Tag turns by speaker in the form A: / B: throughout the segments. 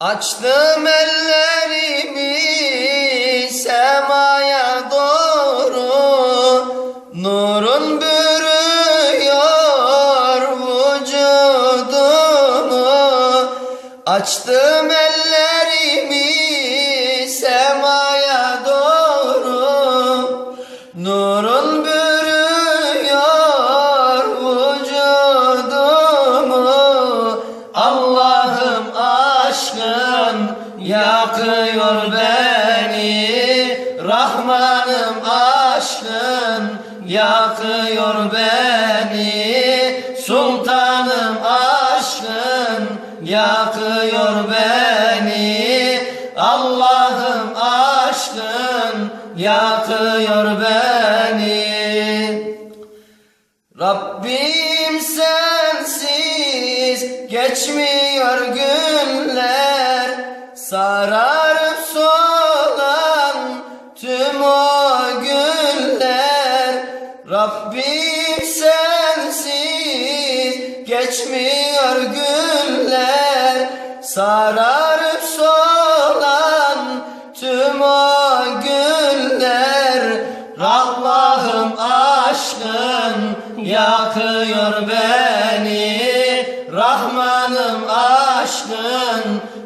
A: Açtım ellerimi semaya doğru Nurun bürüyor vücudumu. Açtım ellerimi yakıyor beni Rahmanım aşkın yakıyor beni. Sultanım aşkın yakıyor beni. Allah'ım aşkın yakıyor beni. Rabbim sensiz geçmiyor günler Sararıp solan tüm o güller. Rabbim sensiz geçmiyor günler Sararıp solan tüm o güller. Allah'ım aşkın yakıyor beni. Rahmanım aşkın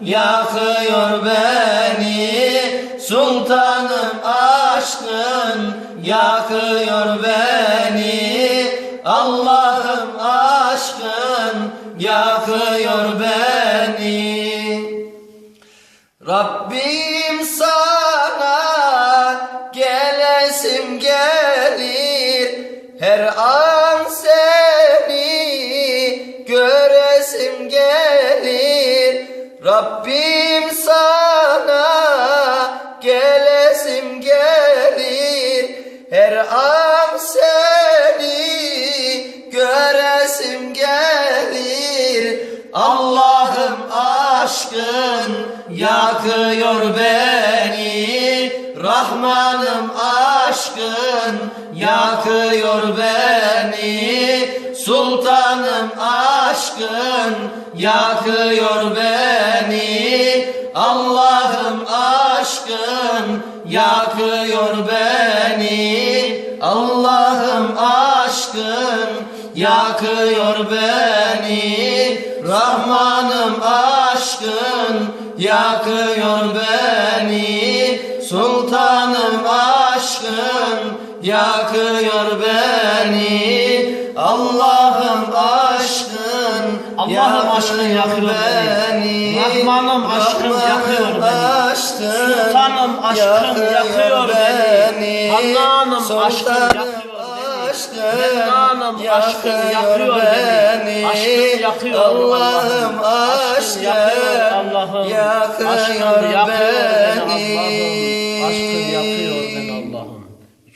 A: yakıyor beni. Sultanım aşkın yakıyor beni. Allah'ım aşkın yakıyor beni. Rabbim sana gelesim gelir. Her Rabbim sana gelesim gelir. Her an seni göresim gelir. Allah'ım aşkın yakıyor beni. Rahmanım aşkın yakıyor beni Sultanım aşkın yakıyor beni. Allah'ım aşkın yakıyor beni. Allah'ım aşkın yakıyor beni. Rahmanım aşkın yakıyor beni. Sultanım aşkın yakıyor beni. Aşkın
B: Allah'ım aşkın yakıyor beni. Rahmanım aşkın yakıyor beni.
A: aşkın
B: Sultanım aşkın yakıyor beni. Hannanım aşkın yakıyor. Mennanım aşkın yakıyor beni. Aşkın yakıyor
A: Allah'ım
B: Allah'ım. Aşkın
A: aşkın
B: yakıyor Allah'ım.
A: yakıyor
B: Aşkın yakıyor beni
A: beni.